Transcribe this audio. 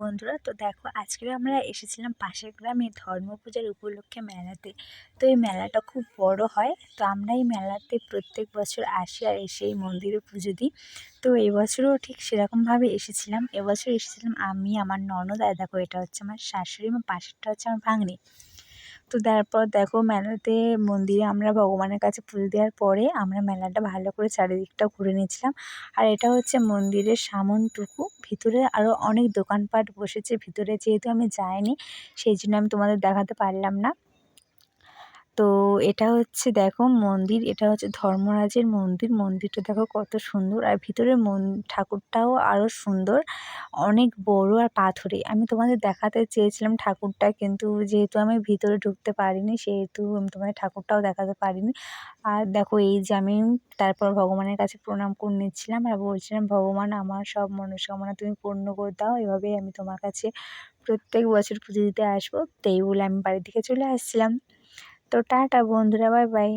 বন্ধুরা, তো দেখো আজকে আমরা এসেছিলাম পাশের গ্রামে ধর্ম পূজার উপলক্ষে মেলাতে। তো এই মেলাটা খুব বড় হয়, তো আমরা এই মেলাতে প্রত্যেক বছর আসি আর এসে এই মন্দিরে পুজো দিই। তো এবছরও ঠিক সেরকমভাবে এসেছিলাম। এবছর এসেছিলাম আমি, আমার ননদ আর দেখো এটা হচ্ছে আমার শাশুড়ি, আমার পাশেরটা হচ্ছে আমার ভাগ্নি। তো তারপর দেখো মেলাতে মন্দিরে আমরা ভগবানের কাছে পুজো দেওয়ার পরে আমরা মেলাটা ভালো করে চারিদিকটা ঘুরে নিয়েছিলাম। আর এটা হচ্ছে মন্দিরের সামনটুকু। ভিতরে আরও অনেক দোকানপাট বসেছে, ভিতরে যেহেতু আমি যাইনি, সেই জন্য আমি তোমাদের দেখাতে পারলাম না। তো এটা হচ্ছে দেখো মন্দির, এটা হচ্ছে ধর্মরাজের মন্দির। মন্দিরটা দেখো কত সুন্দর আর ভিতরে মন, ঠাকুরটাও আরও সুন্দর, অনেক বড় আর পাথরে। আমি তোমাদের দেখাতে চেয়েছিলাম ঠাকুরটা কিন্তু যেহেতু আমি ভিতরে ঢুকতে পারিনি, সেহেতু আমি তোমাদের ঠাকুরটাও দেখাতে পারিনি। আর দেখো এই যে আমি তারপর ভগবানের কাছে প্রণাম করে নিচ্ছিলাম আর বলছিলাম, ভগবান, আমার সব মনস্কামনা তুমি পূর্ণ করে দাও। এভাবেই আমি তোমার কাছে প্রত্যেক বছর পুজো দিতে আসব। তো এই বলে আমি বাড়ির দিকে চলে আসছিলাম। তো টাটা বন্ধুরা বাই বাই।